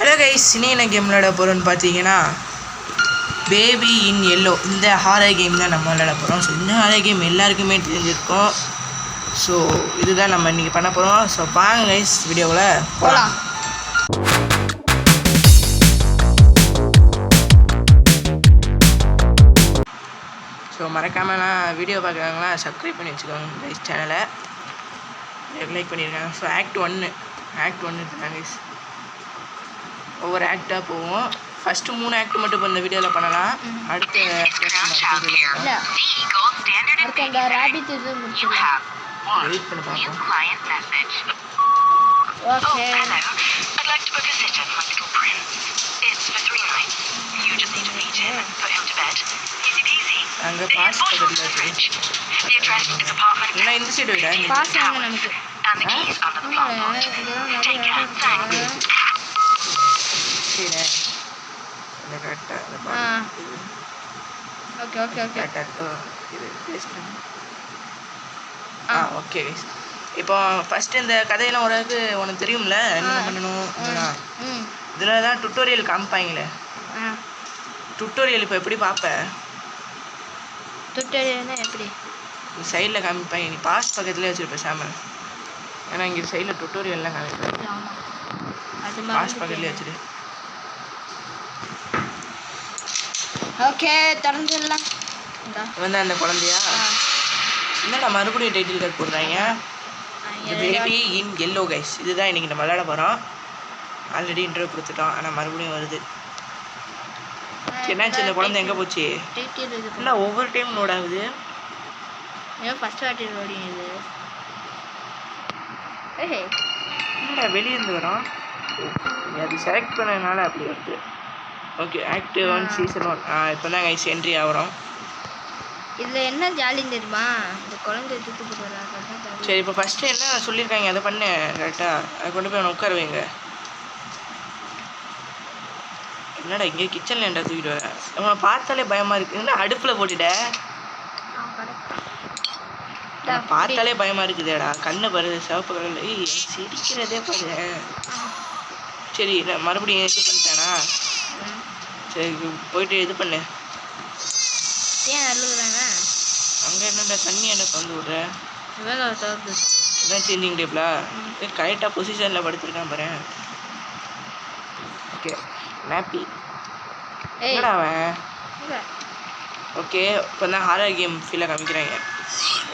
Hello guys சினின game விளையாட போகிறோன்னு பார்த்தீங்கன்னா பேபி இன் எல்லோ இந்த ஹாரர் கேம் தான் நம்ம விளையாட போகிறோம் ஸோ இந்த ஹாரர் கேம் எல்லாருக்குமே தெரிஞ்சிருக்கும். ஸோ இதுதான் நம்ம இன்றைக்கி பண்ண போகிறோம் ஸோ வாங்க கைஸ் வீடியோவில் போகலாம் ஸோ மறக்காமலாம் வீடியோ பார்க்குறாங்களா சப்ஸ்கிரைப் பண்ணி வச்சுக்கோங்க கைஸ் சேனலை லைக் பண்ணியிருக்காங்க ஸோ ஆக்ட் ஒன்று ஆக்ட் ஒன்று கைஸ் ஒவ்வொரு ஆக்டாக போவோம் ஃபஸ்ட்டு மூணு ஆக்ட் மட்டும் இப்போ இந்த வீடியோவில் பண்ணலாம் அடுத்த act வந்து நம்ம அடுத்த video ல இல்ல அடுத்து அந்த ரேபிட் இது முடிச்சிடலாம் பண்ணலாம். வெயிட் பண்ணி பார்ப்போம் client message. Okay Oh, hello. I'd like to book a sitter for my little prince. It's for three nights. You just need to meet him and put him to bed. Easy peasy. அங்கே boss பக்கத்தில் fridge. The address is apartment இல்லை இந்த side விட boss நமக்கு and the keys under the ஆமா, plant pot. இதெல்லாம் Take நிறைய care. இடம் Thanks. Okay okay okay. இது பேஸ்ட் ஆ. ஓகே இப்போ ஃபஸ்ட்டு இந்த கதையெல்லாம் ஓரளவுக்கு உனக்கு தெரியும்ல என்ன. பண்ணணும் இதில் தான் டுட்டோரியல் காமிப்பாங்களே. டுட்டோரியல் இப்போ எப்படி பார்ப்ப? துட்டறியன்னா எப்படி? சைடில் காமிப்பாங்க நீ பாஸ் பக்கத்துலேயே வச்சுருப்ப சாம ஏன்னா இங்கே சைடில் டுட்டோரியல்லாம் காமிப்பேன் பாஸ் பக்கத்துலேயே வச்சுரு. ஓகே திறந்துடலாம் தான் அந்த குழந்தையா. என்னடா மறுபடியும் டைட்டில் கார்டு போடுறாங்க? பேபி இன் எல்லோ கைஸ் இதுதான் இன்றைக்கி நம்ம விளையாட போகிறோம் ஆல்ரெடி இன்டர்வியூ கொடுத்துட்டோம். ஆனால் மறுபடியும் வருது. என்னாச்சு இந்த குழந்தை எங்கே போச்சு? என்ன ஒவ்வொரு டைம் லோட் ஆகுது? ஏன் ஃபர்ஸ்ட் வாட்டி லோடிங் இது. என்னடா வெளியே இருந்து வரோம் அது செலக்ட் பண்ணதுனால அப்படி வருது. Okay active one season one ஆ இப்போ தான் கைஸ் என்ட்ரி ஆகிறோம். இதில் என்ன ஜாலின்னு தெரியுமா? இந்த குழந்தை தூக்கி போடுறாங்க சரி இப்போ ஃபஸ்ட்டு என்ன சொல்லியிருக்காங்க அதை பண்ணு கரெக்டாக அதை கொண்டு போய் அவனை உட்கார வைங்க. என்னடா இங்கே கிச்சனில் ஏன்டா தூக்கிட்டு வர? அவனை பார்த்தாலே பயமாக இருக்கு. என்ன அடுப்பில் போட்டுட்ட? அவனை பார்த்தாலே பயமாக இருக்குதேடா. கண்ணு பாரு சிவப்பு கலரில். சிரிக்கிறதே பாரு. சரி நான் மறுபடியும் இது பண்ணிட்டானா? சரி போயிட்டு இது பண்ணு. ஏன் அழுகுறாங்க அங்கே என்னடா தண்ணி என்ன வந்து விட்ற? வேலை தவிர்த்து இதான் சேஞ்சிங் டேபிளா கரெக்டாக பொசிஷனில் படுத்துருக்கான் பாரு. ஓகே ஏய். என்னடா அவன். ஓகே இப்போ தான் ஹாரர் கேம் ஃபீலாக காமிக்கிறாங்க.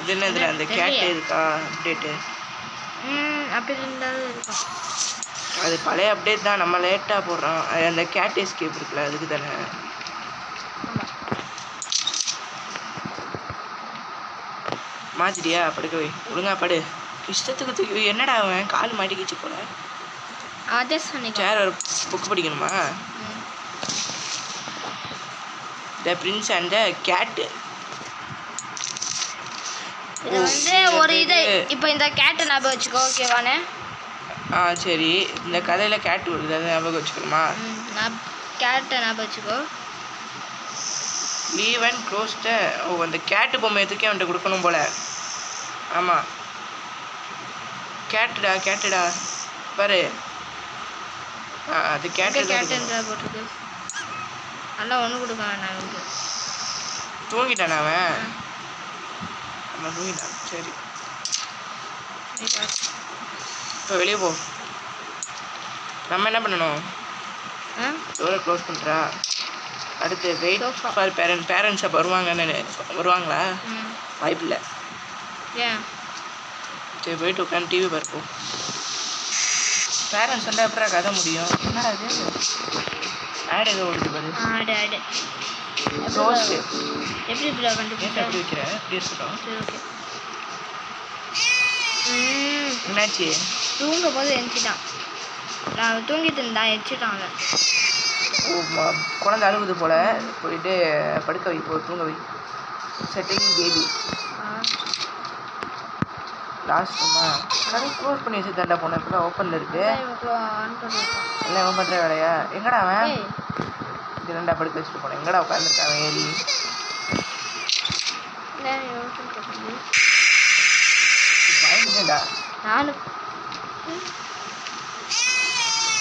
இது என்ன இதில் அந்த தெரியல. இருக்கா? அப்டேட்டு அப்படி இருந்தாலும் இருக்கும் அது பழைய அப்டேட் தான். நம்ம லேட்டாக போடுறோம். அது அந்த கேட் எஸ்கேப் இருக்குல்ல அதுக்கு தானே? மாத்திட்டியா? படுக்க வை. ஒழுங்கா படு. இஷ்டத்துக்கு தூக்கி. என்னடா அவன்? கால் மாட்டிக்கிச்சு போல. அதே சொன்னிக்கோ சேர் ஒரு புக் படிக்கணுமா? த பிரின்ஸ் அண்ட் த கேட்டு இது வந்து ஒரு இது. இப்போ இந்த கேட்டை ஞாபகம் வச்சுக்கோ. ஓகேவானே ஆ சரி. இந்த கதையில் கேட் வருது. அதை ஞாபகம் வச்சுக்கணுமா? நான் கேட்டை ஞாபகம் வச்சுக்கோ. லீவ் அண்ட் க்ளோஸ் த ஓ அந்த கேட்டு பொம்மை எதுக்கே அவன்கிட்ட கொடுக்கணும் போல. ஆமாம் கேட்டுடா கேட்டுடா பாரு. ஆ அது கேட்டு கேட்டுன்றா போட்டிருக்கு? நல்லா ஒன்று கொடுக்க வேணாம் எனக்கு தூங்கிட்டானா அவன்? அவன் தூங்கிட்டான். சரி. இப்போ வெளியே போ. நம்ம என்ன பண்ணணும்? டோரை க்ளோஸ் பண்ணுறா அடுத்து வெயிட். ஃபார் பேரண்ட் பேரண்ட்ஸ் அப்போ வருவாங்கன்னு வருவாங்களா? வாய்ப்பில்லை ஏன்? சரி போயிட்டு உட்காந்து டிவி பார்ப்போம். பேரண்ட்ஸ் வந்தால் எப்படா கதை முடியும்? என்னடா ஆட் ஏதோ ஓடுது பாரு. ஆடு ஆடு. ரோஸ்ட் எப்படி இப்படி கண்டுபிடிச்சா அப்படி வைக்கிற? இப்படி இருக்கட்டும்? சரி ஓகே. ம் என்னாச்சு? தூங்கும் போது எந்திச்சிட்டான் நான் தூங்கிட்டு இருந்தான் எச்சிட்டான் அவன். குழந்தை அழுகுது போல. போயிட்டு படுக்க வை போ தூங்க வை. செட்டிங் பேபி லாஸ்ட் கதை க்ளோஸ் பண்ணி வச்சு தண்டா போனேன் இப்போ ஓப்பனில் இருக்கு. எல்லாம் இவன் பண்ணுற வேலையா? எங்கடா அவன்? இது ரெண்டா படுக்க வச்சுட்டு போனேன். எங்கடா உட்காந்துருக்கான் ஏறி? பயந்துட்டேன்டா. நானும்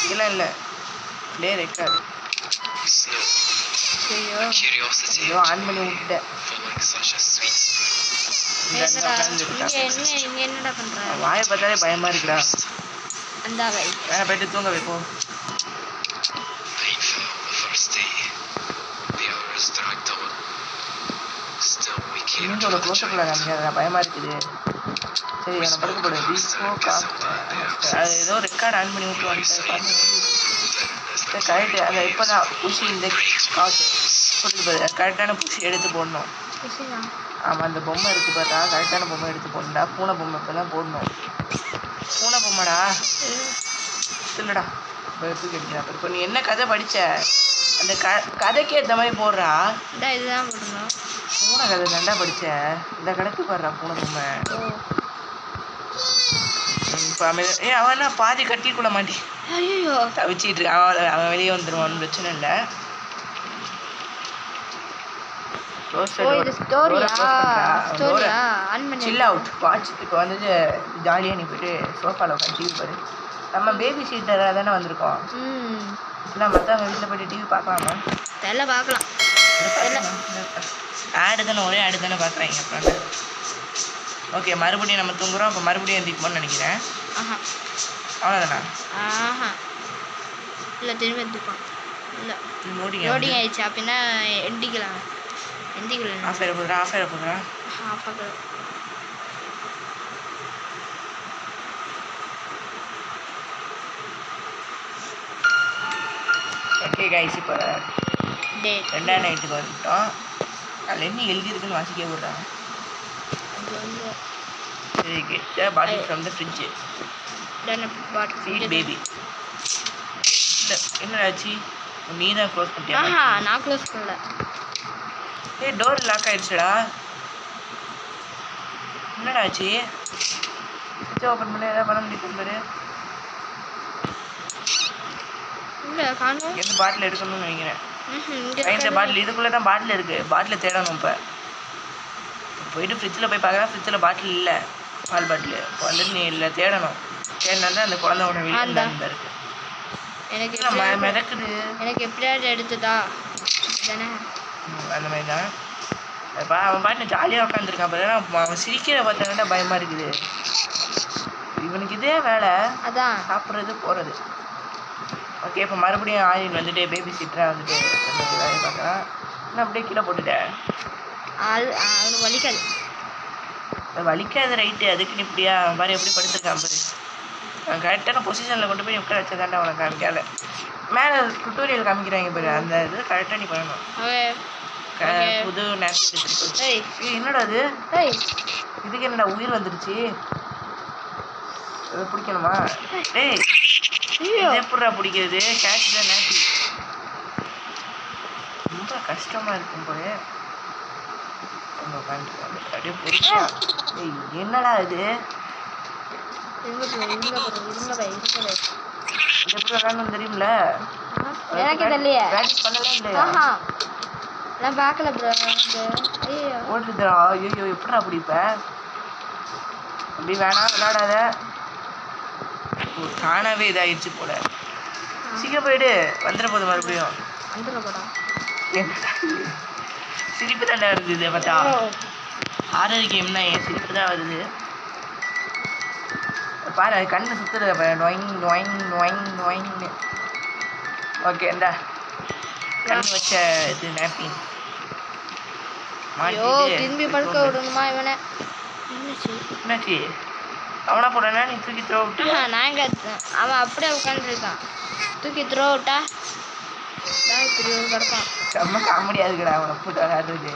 இல்லை இல்லை. ப்ளே ரெக்கார்டு ஐயோ. ஆன் பண்ணி பண்ற? வாயை பார்த்தாலே பயமா இருக்குடா. அந்த வை. வேணா போயிட்டு தூங்க வைப்போம் க்ளோஸ்அப்ல child. காமிக்காத பயமா இருக்குது. சரி அவனை படுக்க போடு. வீக்கோ அது ஏதோ ரெக்கார்ட் ஆன் பண்ணி விட்டு வந்துட்டேன் பாருங்க. Down as the கரெக்டு அதை இப்போ தான் புஷி இந்த காசு சொல்லுது பாரு. கரெக்டான புஷி எடுத்து போடணும். ஆமாம் அந்த பொம்மை இருக்கு பார்த்தா கரெக்டான பொம்மை எடுத்து போடணும்டா. பூனை பொம்மை இப்போ தான் போடணும். பூனை பொம்மைடா? இல்லைடா. தூக்கி அடிக்கிறேன் இப்போ நீ என்ன கதை படிச்ச? அந்த க கதைக்கு ஏற்ற மாதிரி போடுறா. இதா இதுதான் போடணும். பூனை கதை தாண்டா படிச்ச. இந்த கடைக்கு பாடுறா பூனை பொம்மை. ஏ அவன் பாதி கட்டிக்குள்ள மாட்டி ஐயோ தவிச்சிட்டு இருக்கான். அவன் அவன் வெளியே வந்துடுவான் பிரச்சனை இல்லை. இப்போ வந்துட்டு ஜாலியாக நீ போயிட்டு சோஃபாவில் உட்காந்து டிவி பாரு. நம்ம பேபி சீட்டராக தானே வந்திருக்கோம். இல்லை மற்றவங்க வீட்டில் போயிட்டு டிவி பார்க்கலாமா? தெரியல பார்க்கலாம். ஆடு தானே ஒரே ஆடு தானே பார்க்குறாங்க அப்புறம் ஓகே மறுபடியும் நம்ம தூங்குறோம். அப்போ மறுபடியும் எந்திரிப்போம்னு நினைக்கிறேன். ஆஹா. அவ்வளோதானா ஆஹா. இல்லை திரும்பி எடுத்துப்பான் இல்லை. லோடிங் லோடிங் ஆயிடுச்சு. அப்படின்னா எண்டிக்கலாம் எந்திக்கலாம். ஆஃப் ஆயிட போதுரா ஆஃப் ஆயிட போதுரா ஆஃப் ஆகலாம் ஓகே கைஸ் இப்போ ரெண்டாம் நைட்டுக்கு வந்துட்டோம். அதில் என்ன எழுதியிருக்குன்னு வாசிக்க விட்றாங்க வந்து சரி கெட்ட bottle from the fridge done pot feed baby இல்லை என்னடாச்சு நீ தான் க்ளோஸ் பண்ணிட்டியா ஆஹா நான் க்ளோஸ் பண்ணல ஏய் டோர் லாக் ஆயிடுச்சுடா என்னடா ஆச்சு சுவிட்ச் ஓப்பன் பண்ணி ஏதாவது பண்ண முடியும் பாரு இல்லை காணும் எந்த பாட்டில் எடுக்கணும்னு நினைக்கிறேன். இந்த. பாட்டில் இதுக்குள்ளே தான் பாட்டில் இருக்குது பாட்டில் தேடணும் இப்போ. போயிட்டு ஃப்ரிட்ஜில் போய் பார்க்குறேன். ஃப்ரிட்ஜில் பாட்டில் இல்லை. பால் பாட்டில். இப்போ வந்துட்டு நீ இல்லை தேடணும். தேடினா தான் அந்த குழந்தையோட ஆந்தா. வீட்டில் இருக்கு எனக்கு மிதக்குது. எனக்கு எப்படியாவது எடுத்துதா. தானே அந்த மாதிரி தான் அப்பா அவன் பாட்டு ஜாலியாக உட்காந்துருக்கான் பார்த்தா அவன் சிரிக்கிற பார்த்தாங்கன்னா பயமாக இருக்குது. இவனுக்கு இதே வேலை. அதான். சாப்பிட்றது போகிறது ஓகே இப்போ மறுபடியும் ஆயில் வந்துட்டு பேபி சீட்டராக வந்துட்டு வேலையை பார்க்குறான். நான் அப்படியே கீழே போட்டுட்டேன். ஆள் அவனுக்கு வலிக்காது அது வலிக்காத ரைட்டு அதுக்கு நீ இப்படியா? பாரு எப்படி படுத்துருக்கான் பாரு. அவன் கரெக்டான பொசிஷனில் கொண்டு போய் உட்கார வச்சதாண்டா அவனை காமிக்காத. மேலே டுட்டோரியல் காமிக்கிறாங்க பாரு அந்த இது கரெக்டாக நீ பண்ணணும். புது ஏய், என்னடா அது இதுக்கு என்னடா உயிர் வந்துருச்சு? அதை பிடிக்கணுமா? டேய் எப்படிடா பிடிக்கிறது? கேட்ச் தான் நேப்பி ரொம்ப கஷ்டமா இருக்கும் உட்காந்துருக்காங்க. அப்படியே என்னடா இது? எப்படி விளாடணும் தெரியும்ல? எனக்கு தெரியலையே. ப்ராக்டிஸ் பண்ணவே இல்லையா? நான் பார்க்கல ப்ரோ வந்து ஐயோ ஓட்டுதா ஐயோ எப்படிடா பிடிப்ப அப்படி வேணாம் விளையாடாத. ஓ, தானாவே இதாயிடுச்சு போல. சீக்கிரம் போயிடு. வந்துட போகுது மறுபடியும். என்னடா இது? சிரிப்பு தாண்டா இருந்தது பார்த்தா ஹாரர் கேம்னா என் சிரிப்பு தான் வருது. பாரு அது கண்ணு சுத்துறது பாரு நொயிங் நொயிங் நொயிங் நொயிங்னு ஓகே இந்தா. கண் வச்ச இது நாப்கின் ஐயோ திரும்பி படுக்க விடணுமா இவனை? என்னாச்சு? என்னாச்சு? அவனா போடுறா நீ தூக்கி த்ரோ விட்டு நான் எங்க அவன் அப்படியே உட்காந்துருக்கான் தூக்கி த்ரோ விட்டா இப்படி ஒரு கிடப்பான் செம்ம காமெடியாக இருக்குடா அவனை போட்டு விளையாடுறது.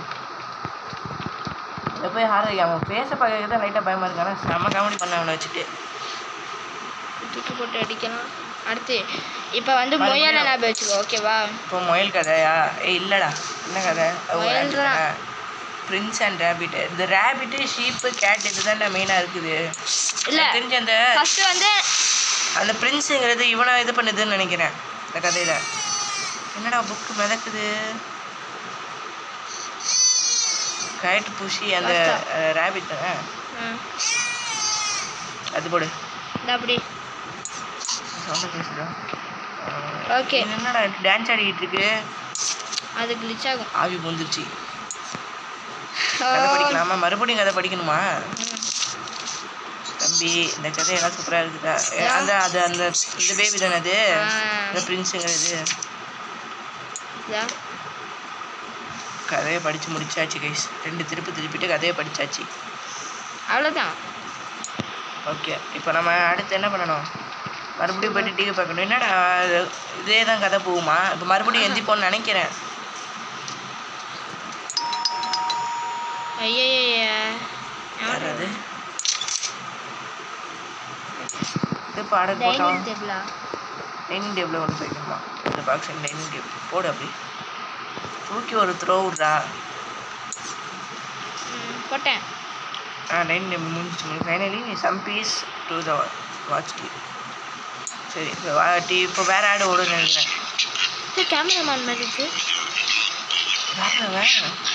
இதை போய் ஹாரர் அவன் பேச பார்க்கறது தான் லைட்டாக பயமாக இருக்கு. ஆனால் செம்ம காமெடி பண்ண அவனை வச்சுட்டு. தூக்கி போட்டு அடிக்கலாம் அடுத்து இப்போ வந்து முயலை ஞாபகம் வச்சுக்கோ ஓகேவா இப்போ முயல் கதையா ஏய் இல்லைடா என்ன கதை. பிரின்ஸ் அண்ட் ரேபிட் இந்த ரேபிட்டு ஷீப்பு கேட் இதுதான் மெயினாக இருக்குது. இல்ல. தெரிஞ்ச அந்த ஃபர்ஸ்ட் வந்து அந்த பிரின்ஸுங்கிறது இவனை இது பண்ணுதுன்னு நினைக்கிறேன் இந்த கதையில். என்னடா புக்கு மிதக்குது? கைட்டு பூசி அந்த ரேபிட் அது போடு. அப்படி. சவுண்டை பேசுகிறா ஓகே. என்னடா டான்ஸ் ஆடிக்கிட்டு இருக்கு? அது glitch ஆகும். ஆவி வந்துருச்சு கதை படிக்கலாமா? மறுபடியும் கதை படிக்கணுமா? தம்பி இந்த கதை எல்லாம் சூப்பராக இருக்குதா? அந்த அது அந்த இந்த பேபி தானே அது. இந்த பிரின்ஸுங்கிறது இதா கதையை படித்து முடிச்சாச்சு கைஸ் ரெண்டு திருப்பி திருப்பிட்டு கதையை படிச்சாச்சு. அவ்வளோதான் ஓகே இப்போ நம்ம அடுத்து என்ன பண்ணணும்? மறுபடியும் போயிட்டு டிவி பார்க்கணும். என்னடா இது- தான் கதை போகுமா? இப்போ மறுபடியும் எந்திப்போன்னு நினைக்கிறேன். ஐயய்ய யாராவது இது போட்டோம் டைனிங் டேபிளா? டைனிங் டேபிளில் கொண்டு போய்க்கணுமா இந்த பாக்ஸ் டைனிங் டேபிள் போடு அப்படி. தூக்கி ஒரு த்ரோ விட்றா போட்டேன். ஆ டேபிள் முடிஞ்சிச்சு finally some peace to the watch D சரி இப்போ வா டி இப்போ வேறு ஆடு ஓடுன்னு நினைக்கிறேன். கேமராமேன் மாதிரி இருக்கு.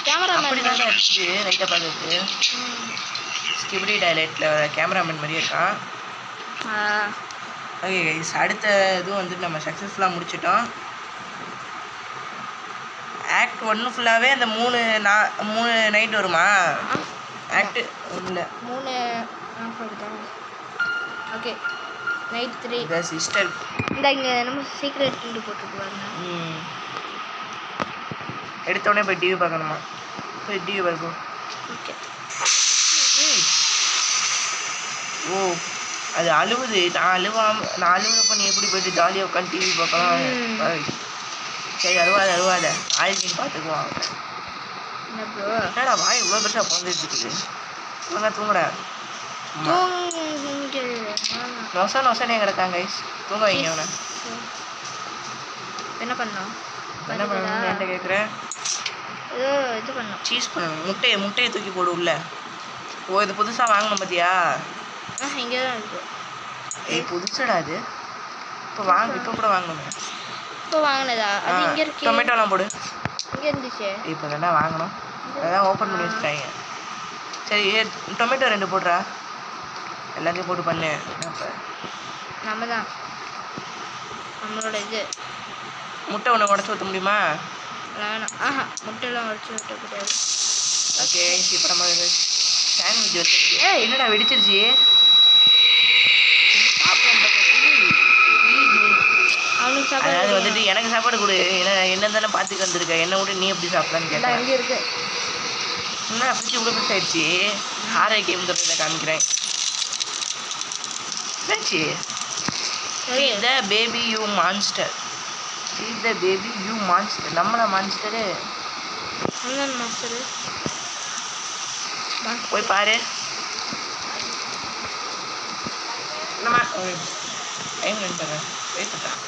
கேமராமேன் அப்படி தான் இருக்குது லைட்டாக பார்க்கறதுக்கு ஸ்கிபிடி டைலைட்டில் வர கேமராமேன் மாதிரியே இருக்கான். ஓகே கைஸ் அடுத்த இதுவும் வந்துட்டு நம்ம சக்ஸஸ்ஃபுல்லாக முடிச்சிட்டோம். ஆக்ட் ஒன்று ஃபுல்லாகவே அந்த மூணு நா மூணு நைட் வருமா? ஆக்ட் ஒன்றில் மூணு ஓகே நைட் த்ரீ இந்த சிஸ்டர் இந்த இங்கே நம்ம சீக்ரெட் பாருங்க ம். எடுத்தோடனே போய் டிவி பார்க்கணுமா? போய் டிவி பார்க்கும் ஓகே ஓ. அது அழுவுது. நான் அழுவாம நான் அழுவுறப்ப நீ எப்படி போயிட்டு ஜாலியாக உட்காந்து டிவி பார்க்கலாம். சரி அழுவாத அழுவாத. ஆயிடுச்சின்னு பார்த்துக்குவான் என்ன ப்ரோ என்னடா வாய் இவ்வளோ பெருசாக பிறந்துட்டு இருக்குது? தூங்க தூங்குடா. நொச நொசனே கிடக்காங்க. தூங்க வைங்க அவனை. என்ன பண்ணோம்? என்ன பண்ணணும்னு என்கிட்ட கேட்குறேன் ஏதோ இது பண்ணோம். சீஸ் பண்ணணும் முட்டையை முட்டையை தூக்கி போடு உள்ள. ஓ இது புதுசாக வாங்கணும் பார்த்தியா ஆ இங்கே தான் இருக்கு. ஏய் புதுசுடா அது இப்போ வாங்க இப்போ கூட வாங்கணுமே இப்போ வாங்கினதா? அது இங்கே இருக்கு. டொமேட்டோலாம் போடு. இங்கே இருந்துச்சு. இப்போ தானே வாங்கணும். அதான் ஓப்பன் பண்ணி வச்சுட்டாங்க. சரி ஏ டொமேட்டோ ரெண்டு போடுறா. எல்லாத்தையும் போட்டு பண்ணு. அப்போ நம்ம தான் நம்மளோட இது. முட்டை ஒன்று உடச்சி ஊற்ற முடியுமா? வேணாம் ஆஹா முட்டையெல்லாம் உடச்சி விட்டக்கூடாது ஓகே இப்போ நம்ம சாண்ட்விச் வந்து ஏய்! என்னடா வெடிச்சிருச்சு சாப்பிடலாம் பார்த்தா, ஏய், ஏய், அவனுக்கு அதாவது வந்துட்டு எனக்கு சாப்பாடு கொடு. என்ன என்ன தானே பார்த்துக்க வந்திருக்க? என்ன விட்டு நீ எப்படி சாப்பிடலான்னு கேட்டேன் இங்கே இருக்கு என்ன ஃப்ரிட்ஜ் இவ்வளோ பெருசு ஆயிடுச்சு. கேம் தொடர்ந்து காமிக்கிறேன். என்னாச்சு? The baby you monster feed the baby you monster நம்மள மான்ஸ்டரு என்ன மாஸ்டரு போய் பாரு. நம்ம டைம் நினைப்பேன் வெயிட் பண்ணுறேன்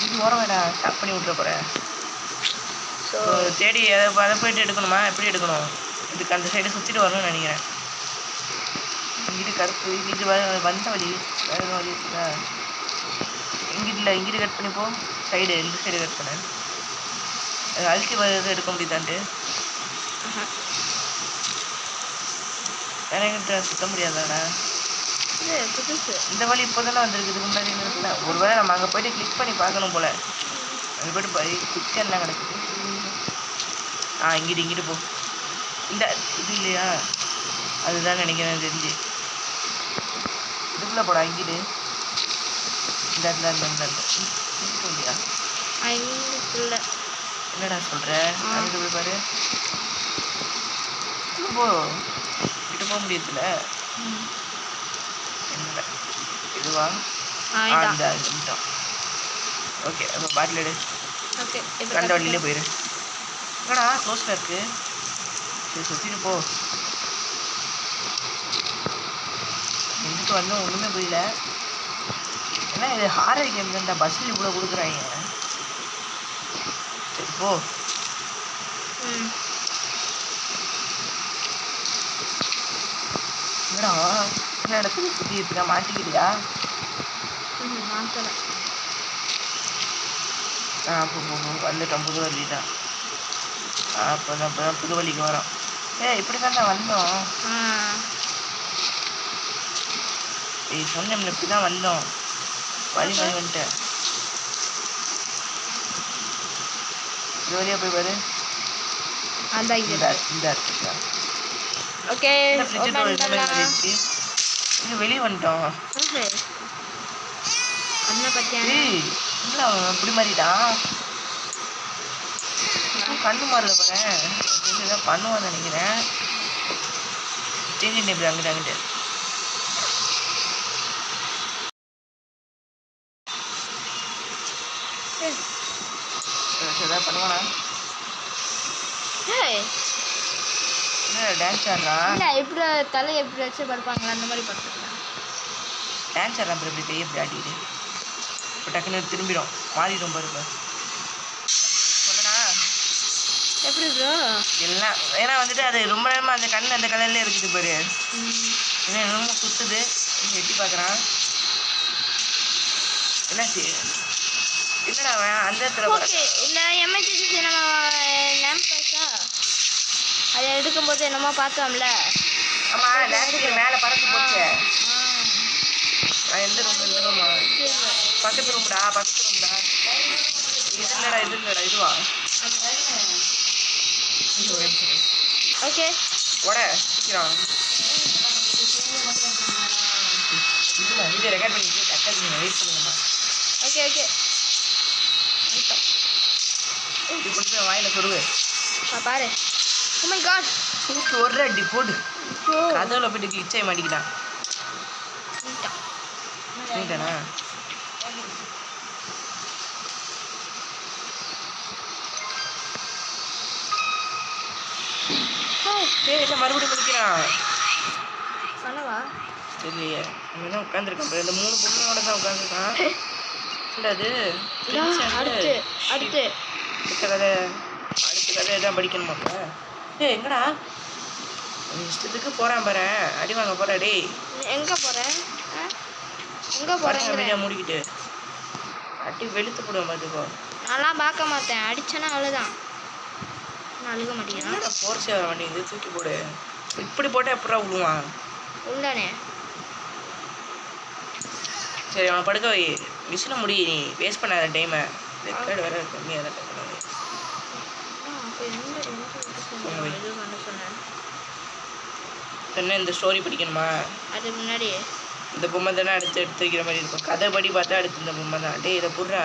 அது ஓரம் வேடா ஸ்டாப் பண்ணி விட்ற போகிறேன் ஸோ தேடி அதை அதை போயிட்டு எடுக்கணுமா? எப்படி எடுக்கணும்? இதுக்கு அந்த சைடு சுற்றிட்டு வரணும்னு நினைக்கிறேன். இங்கிட்டு கருப்பு. இங்கிட்டு வந்த வழி வேறு வழி இருக்குதா? இங்கிட்டு இல்லை இங்கிட்டு கட் பண்ணி போ. சைடு இந்த சைடு கட் பண்ணு. அது அழுத்தி வர்றது எடுக்க முடியுதான்ட்டு? வேற எங்கிட்ட சுத்த முடியாதாடா? இது புதுசு. இந்த வழி இப்போ தானே வந்திருக்கு இதுக்கு முன்னாடி இருக்குல்ல ஒருவேளை நம்ம அங்கே போயிட்டு கிளிக் பண்ணி பார்க்கணும் போல. அங்கே போயிட்டு போய் கிச்சன்லாம் கிடக்குது. ஆ இங்கிட்டு இங்கிட்டு போ. இந்த இது இல்லையா? அதுதான் நினைக்கிறேன் தெரிஞ்சு. இதுக்குள்ளே போடா இங்கிட்டு. இந்த இந்த இந்த இந்த இங்கிட்டு இல்லையா என்னடா சொல்கிற. அதுக்கு போய் பாரு. போ. கிட்ட போக முடியல இதுவா? ஓகே அப்போ பாட்டில் எடு. ஓகே இப்போ கண்ட வழியிலே போயிரு. என்னடா க்ளோஸில் இருக்கு? சரி சுற்றிட்டு போ. எதுக்கு வந்து ஒன்றுமே புரியல. ஏன்னா இது ஹாரர் கேம் தான்டா பஸ்ஸில் இவ்வளோ கொடுக்குறாங்க? சரி போ. என்னடா? இடத்துல சுற்றி இருக்கா மாட்டிக்கிட்டியா ம் மாற்றலை ஆ போ வந்துட்டோம் புது வழி தான் அப்போ தான் அப்போ தான் வரோம். ஏய் இப்படி தான்டா வந்தோம் ஏய் சொன்னேன்ல இப்படி தான் வந்தோம். வழி மாதிரி வந்துட்டேன் இது வழியா போய் பாரு. அதான் இங்கே இந்த ஓகே இங்க வெளியே வந்துட்டோம். அண்ணா பத்தியா? இல்லை அவன் இப்படி மாதிரிதான் கண்ணு மாறல பாரு. ஏதாவது பண்ணுவான்னு நினைக்கிறேன். சேஞ்ச் இப்படி அங்கிட்டு அங்கிட்டு. ஏதாவது பண்ணுவானா? என்ன டான்ஸ் ஆடுறான் இல்லை எப்படி தலை எப்படி வச்சு படுப்பாங்களா? அந்த மாதிரி படுத்துக்கலாம். டான்ஸ் ஆடுறான் அப்புறம் இப்படி கையை இப்போ டக்குன்னு திரும்பிடும். மாறிடும் பாருங்க சொல்லணா எப்படி ப்ரோ எல்லாம் ஏன்னா வந்துட்டு அது ரொம்ப நேரமாக அந்த கண் அந்த கலர்ல இருக்குது பாரு. என்ன என்னமோ சுத்துது இங்க எட்டி பார்க்குறான் என்னாச்சு என்னடா அவன்? அந்த இடத்துல இல்லை எமர்ஜென்சி நம்ம அதை எடுக்கும்போது என்னமோ பார்த்தோம்ல. ஆமா லேப்டாப் மேலே பறந்து போச்சு. நான் எந்த ரூம் ரூமா பக்கத்து ரூம்டா பக்கத்து ரூம்டா இது இல்லடா இது இல்லடா இதுவா. ஓகே. உட சீக்கிரம். வீடியோ ரெக்கார்ட் பண்ணிட்டு கரெக்டாக வெயிட் பண்ணுங்கம்மா. Okay okay. இது போய் வாயில ஆ பாரு. உமை காட் தூக்கி ஒரு அடி போடு. கதவுல போயிட்டு இச்சை மாட்டிக்கிட்டான் நீட்டானா மறுபடியும் முடிக்கிறான்? பண்ணவா தெரியலையே. அங்கே தான் உட்காந்துருக்கான் இந்த மூணு பொண்ணுங்களோட தான் உட்காந்துருக்கான் அது அடுத்து அடுத்து. அடுத்த கதை அடுத்த கதை எதாவது படிக்கணுமா ஏய் எங்கடா? இஷ்டத்துக்கு போகிறான் பாரு. அடி வாங்க போறா டேய் எங்க போற? ஆ? எங்க போறேங்கிற? அமைதியாக மூடிக்கிட்டு. அடி வெளுத்து போடுவேன் பார்த்துக்கோ நான்லாம் பார்க்க மாட்டேன். அடிச்சேன்னா அவ்வளோதான் நான் அழுக மாட்டேங்கிறான் என்னடா ஃபோர்ஸ் வர மாட்டேங்குது தூக்கி போடு. இப்படி போட்டால் எப்படா விழுவான் உள்ளானே. சரி அவனை படுக்க வை. மிஷினை முடி நீ. வேஸ்ட் பண்ணாத டைமை ரெக்கார்டு வேற கம்மியாக தான் டக்குனு சொன்னேன் பண்ண என்ன இந்த ஸ்டோரி படிக்கணுமா? அதுக்கு முன்னாடி இந்த பொம்மை தானே அடுத்து எடுத்து வைக்கிற மாதிரி இருக்கும். கதை படி பார்த்தா அடுத்து இந்த பொம்மை தான். டேய் இதை புடுறா.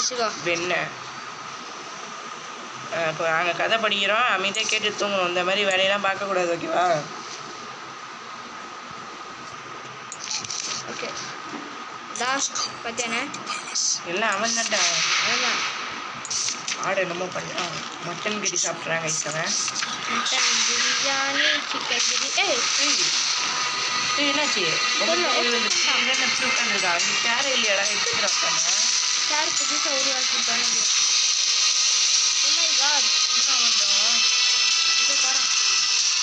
இப்போ என்ன இப்போ நாங்கள் கதை படிக்கிறோம். அமைதியாக கேட்டு தூங்கணும். இந்த மாதிரி வேலையெல்லாம் பார்க்கக்கூடாது ஓகேவா ஓகே லாஸ்ட் பார்த்தியானே எல்லாம் அவன் தான்டா ஆடு என்னமோ பண்ணுறான் மட்டன் பிடி சாப்பிட்றாங்க அவன் மட்டன் பிரியாணி சிக்கன் பிரியாணி ஏய் என்னாச்சு உட்காந்துருக்கா நீ சேர இல்லையாடா எப்படி உட்காந்து சார் புதுசாக உருவாக்கி இது போகிறோம்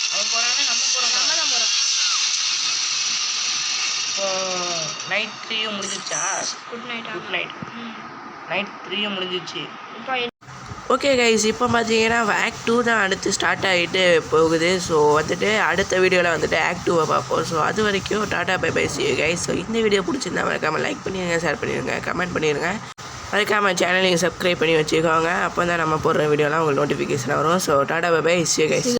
அவன் போகிறானா நம்ம போகிறோமா நம்ம தான் போகிறோம் இப்போ நைட் த்ரீயும் முடிஞ்சிருச்சா? Good night good night night த்ரீயும் முடிஞ்சிருச்சு. இப்போ ஓகே கைஸ் இப்போ பார்த்தீங்கன்னா ஆக்ட் டூ தான் அடுத்து ஸ்டார்ட் ஆகிட்டு போகுது. ஸோ வந்துட்டு அடுத்த வீடியோவில் வந்துட்டு ஆக்ட் டூவை பார்ப்போம் ஸோ அது வரைக்கும் tata bye bye see guys so இந்த வீடியோ பிடிச்சிருந்தா மறக்காமல் லைக் பண்ணிடுங்க ஷேர் பண்ணிடுங்க கமெண்ட் பண்ணிடுங்க மறக்காமல் சேனலையும் சப்ஸ்கிரைப் பண்ணி வச்சுக்கோங்க. அப்போ தான் நம்ம போடுற வீடியோலாம் உங்களுக்கு நோட்டிஃபிகேஷன் வரும். So tata bye bye see guys